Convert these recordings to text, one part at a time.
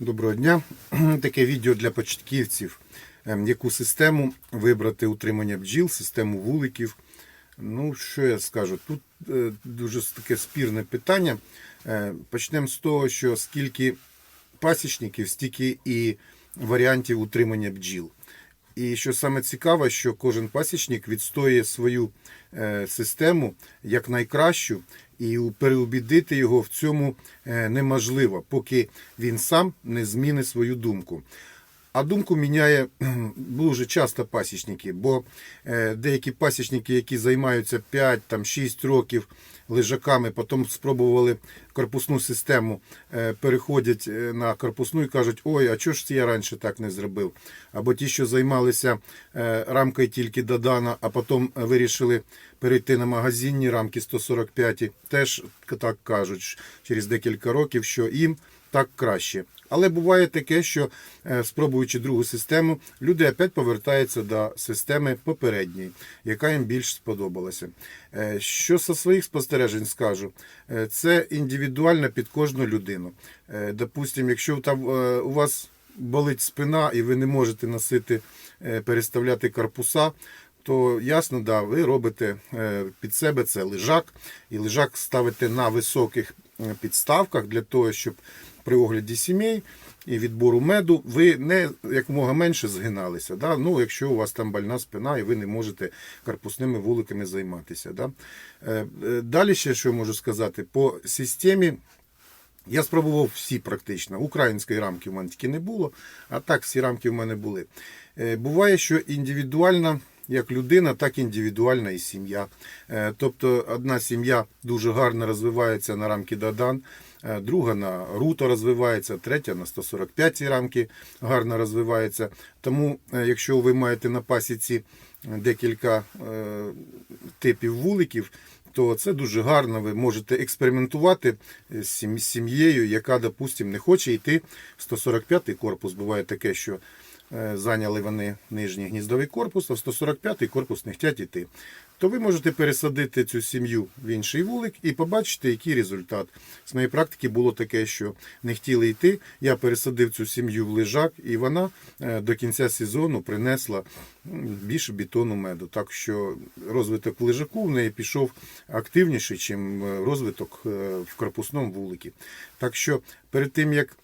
Доброго дня. Таке відео для початківців. Ем, Яку систему вибрати утримання бджіл, систему вуликів. Ну, що я скажу? Тут е, дуже таке спірне питання. Е, Почнемо з того, що скільки пасічників, стільки і варіантів утримання бджіл. І що саме цікаве, що кожен пасічник відстоює свою е, систему як найкращу, і переубідити його в цьому е, неможливо, поки він сам не змінить свою думку. А думку міняє дуже часто пасічники, бо е, деякі пасічники, які займаються 5-6 років лежаками, потім спробували корпусну систему, е, переходять е, на корпусну і кажуть, ой, а чого ж це я раніше так не зробив? Або ті, що займалися е, рамкою тільки Додана, а потім вирішили перейти на магазинні рамки 145, теж так кажуть через декілька років, що їм так краще. Але буває таке, що е, спробуючи другу систему, люди опять повертаються до системи попередньої, яка їм більш сподобалася. Е, Що зі своїх спостережень скажу, Е, це індивідуально під кожну людину. Е, Допустим, якщо у вас болить спина і ви не можете носити, переставляти корпуса, то ясно, да, ви робите під себе це лежак, і лежак ставите на високих підставках для того, щоб при огляді сімей і відбору меду ви не якомога менше згиналися. Да? Ну, якщо у вас там больна спина і ви не можете корпусними вуликами займатися. Да? Е, е, Далі ще що можу сказати, по системі. Я спробував всі практично. Української рамки в мене тільки не було, а так всі рамки в мене були. Е, Буває, що індивідуальна як людина, так і індивідуальна і сім'я. Е, Тобто одна сім'я дуже гарно розвивається на рамки Дадан, е, друга на Руто розвивається, третя на 145 рамки гарно розвивається. Тому, е, якщо ви маєте на пасіці декілька типів вуликів, то це дуже гарно. Ви можете експериментувати з сім'єю, яка, допустим, не хоче йти в 145-й корпус. Буває таке, що зайняли вони нижній гніздовий корпус, а в 145-й корпус не хочуть йти. То ви можете пересадити цю сім'ю в інший вулик і побачити, який результат. З моєї практики було таке, що не хотіли йти. Я пересадив цю сім'ю в лежак, і вона е, до кінця сезону принесла більше бетону меду. Так що розвиток в лежаку в неї пішов активніше, ніж розвиток е, в корпусному вуликі. Так що перед тим як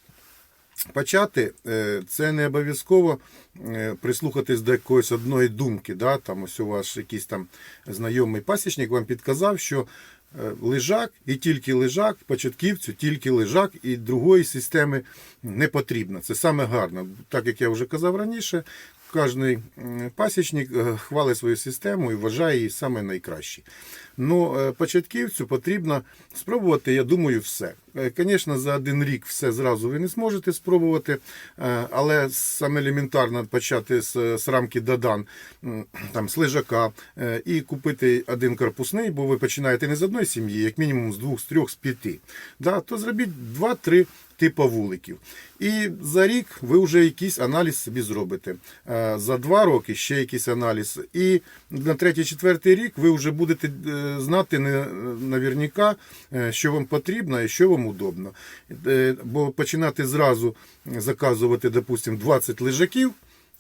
почати, е, це не обов'язково е, прислухатись до якоїсь одної думки. Да? Там ось у вас якийсь там знайомий пасічник вам підказав, що е, лежак і тільки лежак, початківцю тільки лежак і другої системи не потрібно. Це саме гарно. Так як я вже казав раніше, кожний пасічник е, хвалить свою систему і вважає її саме найкращі. Ну, е, початківцю потрібно спробувати, я думаю, все. Е, Звісно, за один рік все зразу ви не зможете спробувати, е, але саме елементарно почати з, з рамки Дадан, там, з лежака, е, і купити один корпусний, бо ви починаєте не з одної сім'ї, як мінімум з двох, з трьох, з п'яти. Да, то зробіть два-три типу вуликів. І за рік ви вже якийсь аналіз собі зробите. Е, За два роки ще якийсь аналіз. І на третій-четвертий рік ви вже будете е, знати наверняка, е, що вам потрібно і що вам удобно. Бо починати зразу заказувати, допустимо, 20 лежаків.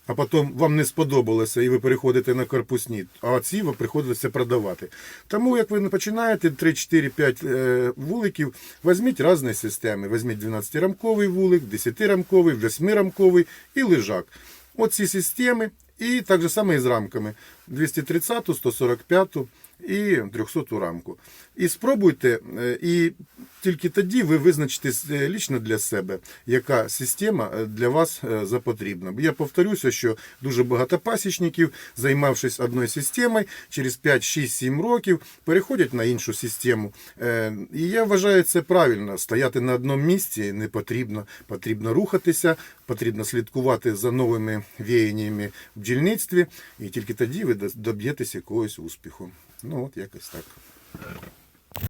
А потім вам не сподобалося, і ви переходите на корпусні, а ці ви приходиться продавати. Тому, як ви починаєте 3, 4, 5 е, вуликів, візьміть різні системи. Візьміть 12-рамковий вулик, 10-рамковий, 8-рамковий і лежак. Оці системи, і так же само і з рамками 230, 145 і 300 рамку. І спробуйте, е, і тільки тоді ви визначите е, лічно для себе, яка система е, для вас запотрібна. Я повторюся, що дуже багато пасічників, займавшись одною системою, через 5, 6, 7 років переходять на іншу систему. І я вважаю це правильно. Стояти на одному місці не потрібно. Потрібно рухатися, потрібно слідкувати за новими веяннями в бджільництві, і тільки тоді ви доб'єтесь якогось успіху. Ну от якось так.